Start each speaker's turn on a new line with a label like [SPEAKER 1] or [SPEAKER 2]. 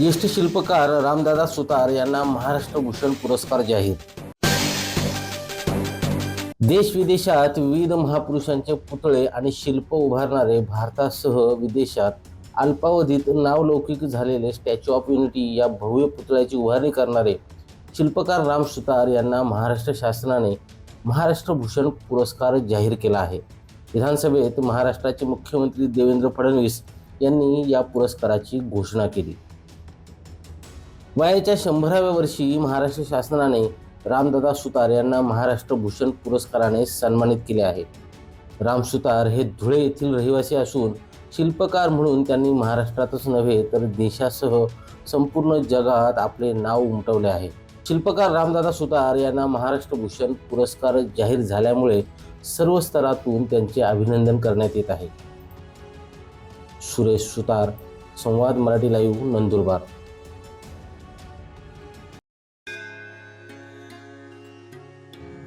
[SPEAKER 1] ज्येष्ठ शिल्पकार रामदादा सुतार यांना महाराष्ट्र भूषण पुरस्कार जाहीर. देश विदेशात विविध महापुरुषांचे पुतळे आणि शिल्प उभारणारे भारतासह विदेशात अल्पावधीत नावलौकिक झालेले स्टॅच्यू ऑफ युनिटी या भव्य पुतळ्याची उभारणी करणारे शिल्पकार राम सुतार यांना महाराष्ट्र शासनाने महाराष्ट्र भूषण पुरस्कार जाहीर केला आहे. विधानसभेत महाराष्ट्राचे मुख्यमंत्री देवेंद्र फडणवीस यांनी या पुरस्काराची घोषणा केली. वयाच्या शंभराव्या वर्षी महाराष्ट्र शासनाने रामदादा सुतार यांना महाराष्ट्र भूषण पुरस्काराने सन्मानित केले आहे. राम सुतार हे धुळे येथील रहिवासी असून शिल्पकार म्हणून त्यांनी महाराष्ट्रातच नव्हे तर देशासह संपूर्ण जगात आपले नाव उमटवले आहे. शिल्पकार रामदादा सुतार यांना महाराष्ट्र भूषण पुरस्कार जाहीर झाल्यामुळे सर्व स्तरातून त्यांचे अभिनंदन करण्यात येत आहे. सुरेश सुतार संवाद मराठी लाईव्ह नंदुरबार.